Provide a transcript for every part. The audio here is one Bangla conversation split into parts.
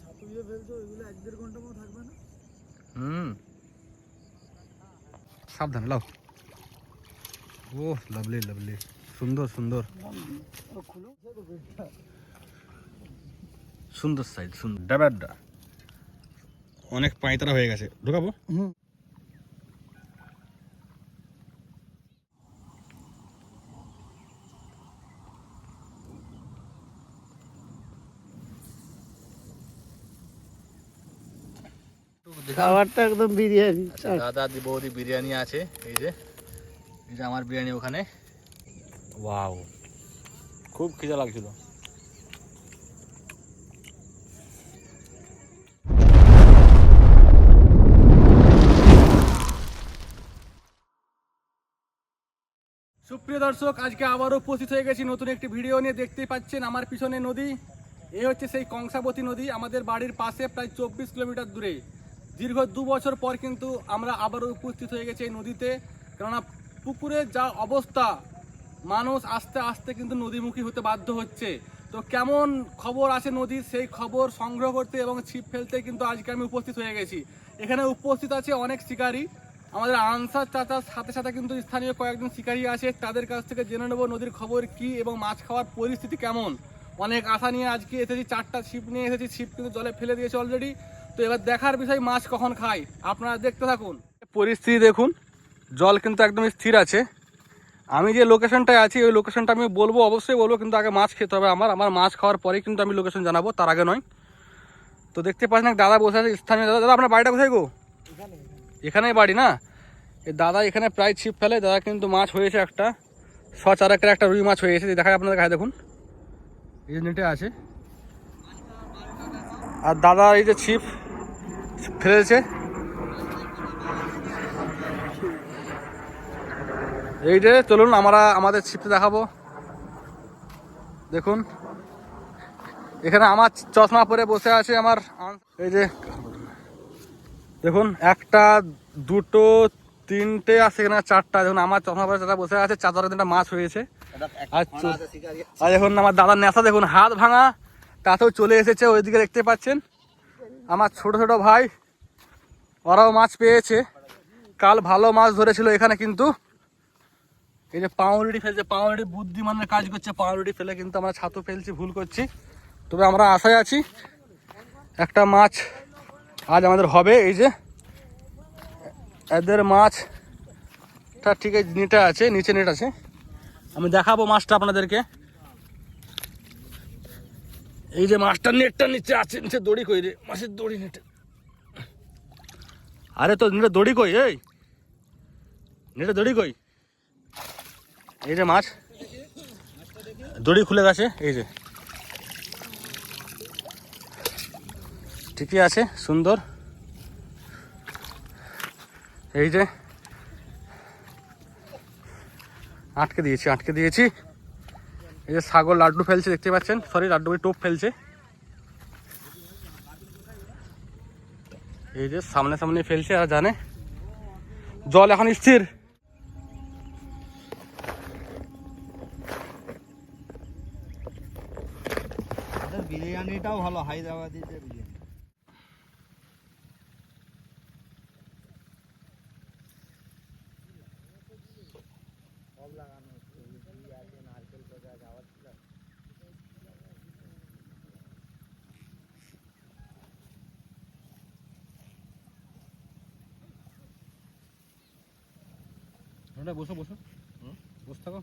ছাতু দিয়ে ফেলছো ওইগুলো এক দেড় ঘণ্টা মতো থাকবে না হুম। সাবধানে, লাও। ও লাভলি লাভলি সুন্দর সুন্দর। ও খুলো দেখো পেটটা। সুন্দর। সাইজ সুন্দর ডাবাড্ডা অনেক পাঁয়তারা হয়ে গেছে। ঢোকাবো? হুম। খাবারটা একদম বিরিয়ানি আচ্ছা দাদা বৌদি বিরিয়ানি আছে এই যে এই যে আমার বিরিয়ানি ওখানে। ওয়াও খুব খিদা লাগছিল। সুপ্রিয় দর্শক আজকে আবারও উপস্থিত হয়ে গেছি নতুন একটি ভিডিও নিয়ে। দেখতেই পাচ্ছেন আমার পিছনে নদী এই হচ্ছে সেই কংসাবতী নদী আমাদের বাড়ির পাশে প্রায় চব্বিশ কিলোমিটার দূরে। দীর্ঘ দু বছর পর কিন্তু আমরা আবারও উপস্থিত হয়ে গেছি এই নদীতে। কেননা পুকুরের যা অবস্থা, মানুষ আস্তে আস্তে কিন্তু নদীমুখী হতে বাধ্য হচ্ছে। তো কেমন খবর আছে নদীর? সেই খবর সংগ্রহ করতে এবং ছিপ ফেলতে কিন্তু আজকে আমি উপস্থিত হয়ে গেছি। এখানে উপস্থিত আছে অনেক শিকারী। আমাদের আনসার চাচার সাথে সাথে কিন্তু স্থানীয় কয়েকজন শিকারী আছে। তাদের কাছ থেকে জেনে নেব নদীর খবর কি এবং মাছ খাওয়ার পরিস্থিতি কেমন। অনেক আশা নিয়ে আজকে এসেছি। চারটা ছিপ নিয়ে এসেছি। ছিপ কিন্তু জলে ফেলে দিয়েছে অলরেডি তো এবার দেখার বিষয় মাছ কখন খায়? আপনারা দেখতে থাকুন। পরিস্থিতি দেখুন, জল কিন্তু একদম স্থির আছে। আমি যে লোকেশনটায় আছি, ওই লোকেশনটা আমি বলব, অবশ্যই বলব, কিন্তু আগে মাছ খেতে হবে আমার। আমার মাছ খাওয়ার পরেই কিন্তু আমি লোকেশন জানাব, তার আগে নয়। তো দেখতে পাচ্ছেন দাদা বসে আছে, স্থানীয় দাদা। দাদা, আপনার বাড়িটা কোথায় গো? এখানেই বাড়ি না? দাদা এখানে প্রায় ছিপ ফেলে, দাদা কিন্তু মাছ হয়েছে একটা। সচারেকের একটা রুই মাছ হয়েছে দেখায় আপনাদের কাছে, দেখুন। এই নেটে আছে। আর দাদা, এই যে ছিপ ফেলেছে এই যে চলুন আমরা আমাদের ছিপটা দেখাবো। দেখুন। এখানে আমার চশমা পরে বসে আছে আমার এই যে, দেখুন, একটা, দুটো, তিনটে, আর সেখানে চারটা। দেখুন, আমার চশমা পরে বসে আছে চাদরের তিনটা মাছ হয়েছে। আর এখন আমার দাদার নেশা, দেখুন, হাত ভাঙা। তাতেও চলে এসেছে, ওইদিকে দেখতে পাচ্ছেন। আমার ছোট ছোট ভাই ওরাও মাছ পেয়েছে। কাল ভালো মাছ ধরেছিল এখানে কিন্তু। এই যে পাউরুটি ফেলছে, পাউরুটি বুদ্ধিমানের কাজ করছে, পাউরুটি ফেলে কিন্তু আমরা ছাতু ফেলছি, ভুল করছি। তবে আমরা আশায় আছি একটা মাছ আজ আমাদের হবে। এই যে এদের মাছটা ঠিক নেটে আছে, নিচে নেট আছে। আমি দেখাবো মাছটা আপনাদেরকে। এই যে মাছটার নেটটা নিচে আছে, নিচে দড়ি কই রে? মাছের দড়ি নেটে। আরে তো নেটে দড়ি কই, এই। নেটে দড়ি কই? এই যে মাছ। দড়ি খুলে গেছে, এই যে। ঠিকই আছে, সুন্দর। এই যে। আটকে দিয়েছি আটকে দিয়েছি। এই যে সাগর লাড্ডু ফেলছে, দেখতে পাচ্ছেন? সরি লাড্ডু টোপ ফেলছে। এই যে সামনে সামনে ফেলছে আর জানে? জল এখন স্থির। বিরিয়ানিটাও ভালো হায়দ্রাবাদি বিরিয়ানি। ওটা বসো বসো বসে থাকো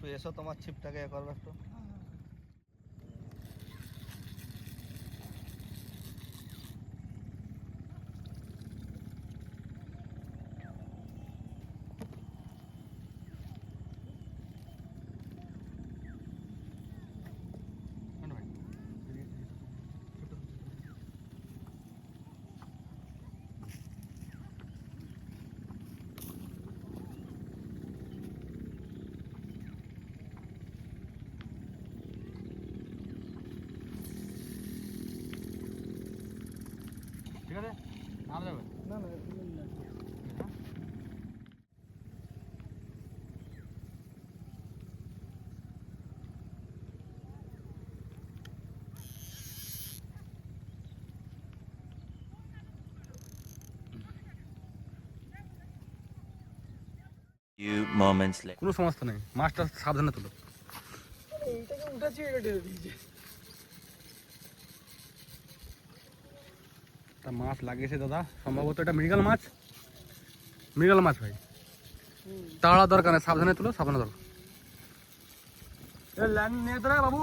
একটু এসো তোমার ছিপটাকে এ করবে একটু। কোনো সমস্যা নেই। মাছটা সাবধানে তুলো। তা মাছ লাগিয়েছে দাদা। সম্ভবত এটা মৃগাল মাছ। মৃগাল মাছ ভাই। তাড়া দরকার নেই সাবধানে তুলো সাবধানে ধরো লাইন নিয়ে বাবু।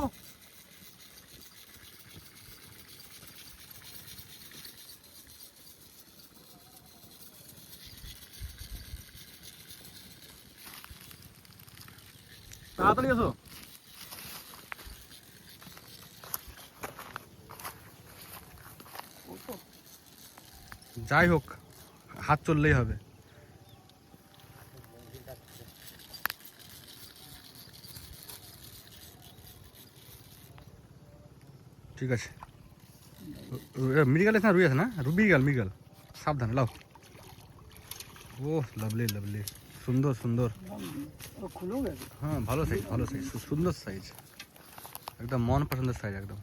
তাড়াতাড়ি এসো যাই হোক হাত চললেই হবে ঠিক আছে মৃগাল আছে না রুই আছে না রুবিগাল মৃগাল সাবধানে লাও ও লাভলি লাভলি সুন্দর সুন্দর। ও খুলেও গেছে হ্যাঁ ভালো সাইজ ভালো সাইজ সুন্দর সাইজ একদম মন পছন্দের সাইজ একদম।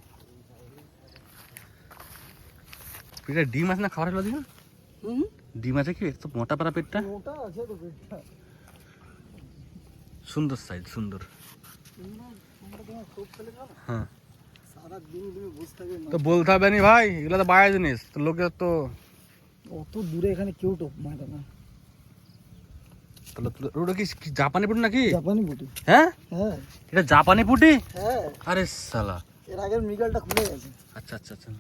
এটা ডিম আছে না খাবার হলো দিন হুম ডিম আছে কি? তো মোটা পারা পেটটা? মোটা আছে তো পেটটা। সুন্দর সাইজ সুন্দর। আমরা তোমার খুব ফেলে দাও না হ্যাঁ। সারা দিন তুমি বসে থাকবে তো বলতে হবে নি ভাই এগুলো তো বাইরে জিনিস। তো লোকে তো অত দূরে এখানে কেউ টোপ মারে না। তাহলে তো- ওটা কি জাপানি পুটি নাকি? জাপানি বুটি হ্যাঁ? হ্যাঁ। এটা জাপানি পুটি? হ্যাঁ। আরে সালা। এর আগের মৃগালটা খুলে গেছে। আচ্ছা আচ্ছা আচ্ছা।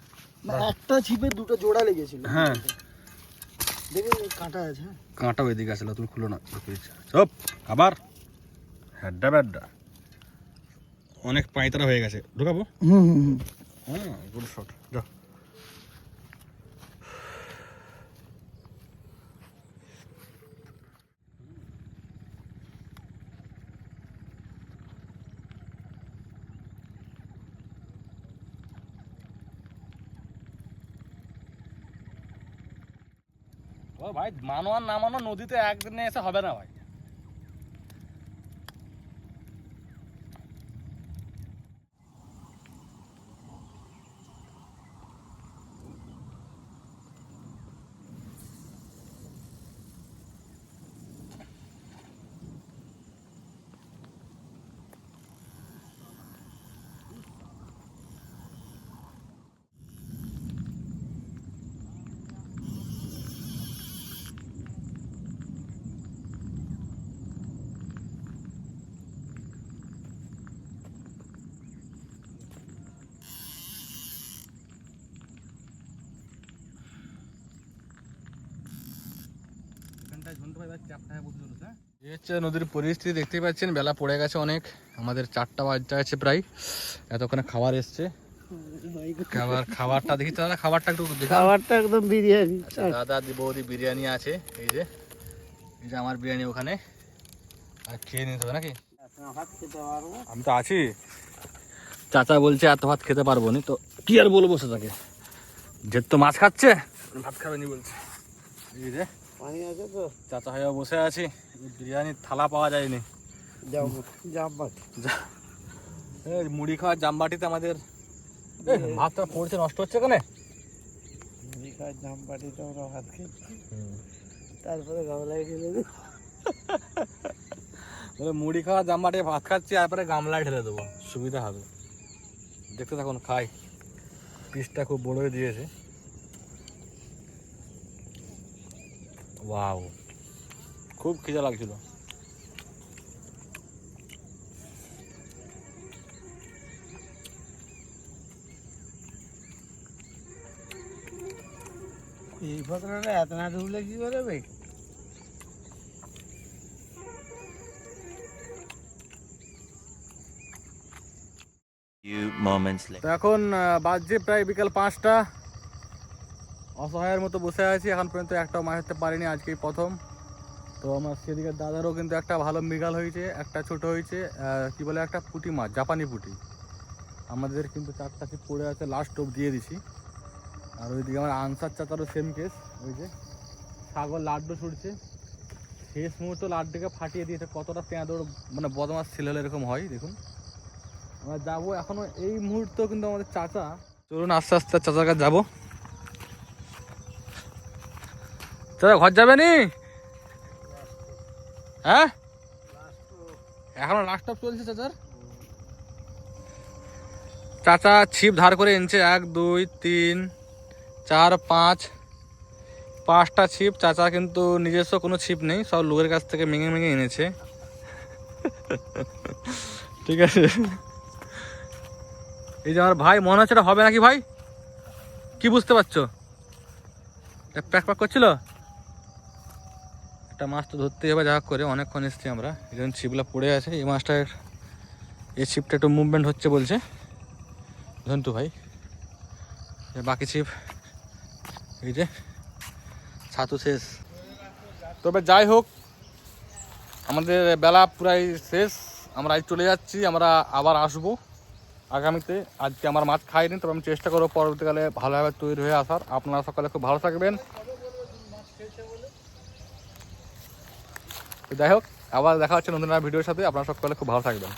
একটা ছিপে দুটো জোড়া লেগেছিল। হ্যাঁ। দেখে কাঁটা আছে হ্যাঁ। কাঁটা ওইদিকে আসলে তুমি খুলো না। চপ আবার। হ্যাড্ডা ব্যাড্ডা। অনেক পাঁয়তারা হয়ে গেছে। ঢুকাবো? হুম হুম হুম। হ্যাঁ গুড শট ভাই মানো আর না মানো নদীতে একদিনে এসে হবে না ভাই। এই হচ্ছে নদীর পরিস্থিতি দেখতেই পাচ্ছেন বেলা পড়ে গেছে অনেক। আমাদের চারটা বাজতে আছে প্রায়। এতক্ষণে খাবার এসছে। খাবার খাবারটা দেখি দাদা খাবারটা একটু খাবারটা একদম বিরিয়ানি আচ্ছা দাদা বৌদি বিরিয়ানি আছে এই যে। এই যে আমার বিরিয়ানি ওখানে। আর খেয়ে নিতে হবে নাকি? আমি তো আছি। চাচা বলছে এত ভাত খেতে পারব না। তো কি আর বলব সেটাকে? যে তো মাছ খাচ্ছে ভাত খাবে নি বলছে। এই যে পানি আছে তো। চাচা হয়ে বসে আছি বিরিয়ানির থালা পাওয়া যায়নি। এই মুড়ি খাওয়ার জামবাটিতে আমাদের ভাতটা পড়ছে নষ্ট হচ্ছে কেন মুড়ি খাওয়ার জাম পাটিতে আমরা ভাত খেয়েছি তারপরে গামলায় ঢেলে দিই মুড়ি খাওয়া জামবাটি ভাত খাচ্ছি তারপরে গামলায় ঢেলে দেবো। সুবিধা হবে। দেখতে থাকুন খাই। পিসটা খুব বড়ই দিয়েছে। ওয়াও। খুব খিদা লাগছিল। এই পাত্রটা এত না ঢুকলে কি করে বে? Few moments later. তো এখন বাজছে প্রায় বিকাল পাঁচটা। অসহায়ের মতো বসে আছি, এখন পর্যন্ত একটাও মাছ ধরতে পারিনি, আজকেই প্রথম। তো আমার সেদিকে দাদারও কিন্তু একটা ভালো মৃগাল হয়েছে, একটা ছোট হয়েছে কি বলে একটা পুঁটি মাছ, জাপানি পুঁটি। আমাদের কিন্তু চারটা ছিপ পড়ে আছে লাস্ট টোপ দিয়ে দিছি। আর ওইদিকে আমার আনসার চাচারও সেম কেস ওই যে সাগর লাড্ডু ছুটছে শেষ মুহূর্ত লাড্ডুকে ফাটিয়ে দিয়েছে, কতটা পেঁয়াদোর মানে বদমাস ছেলে এরকম হয়, দেখুন। আমরা যাব এখনও এই মুহূর্তেও কিন্তু আমাদের চাচা চলুন আস্তে আস্তে চাচার কাছে যাব। চাচা ঘর যাবে নি? হ্যাঁ? এখনও লাস্ট অফ চলছে চাচার চাচা ছিপ ধার করে এনেছে। এক, দুই, তিন, চার, পাঁচ। পাঁচটা ছিপ। চাচা কিন্তু নিজস্ব কোনো ছিপ নেই, সব লোকের কাছ থেকে মেঙে মেঙে এনেছে। ঠিক আছে। এই যে আমার ভাই, মনে হচ্ছে এটা হবে নাকি ভাই? কি বুঝতে পারছ? প্যাক প্যাক করছিল? একটা মাছ তো ধরতেই হবে, যা করে। অনেকক্ষণ এসছি আমরা। এই জন্য ছিপগুলো পড়ে আছে। এই মাছটার, এই ছিপটা একটু মুভমেন্ট হচ্ছে বলছে। ধন্তু ভাই। বাকি ছিপ, এই যে, ছাতু শেষ। তবে যাই হোক, আমাদের বেলা পুরাই শেষ। আমরা আজ চলে যাচ্ছি, আমরা আবার আসব আগামীতে। আজকে আমার মাছ খাইনি, তবে আমি চেষ্টা করব পরবর্তীকালে ভালোভাবে তৈরি হয়ে আসার। আপনারা সকালে খুব ভালো থাকবেন। যাই হোক আবার দেখা হচ্ছে নতুন ভিডিওর সাথে। আপনারা সকলে খুব ভালো থাকবেন।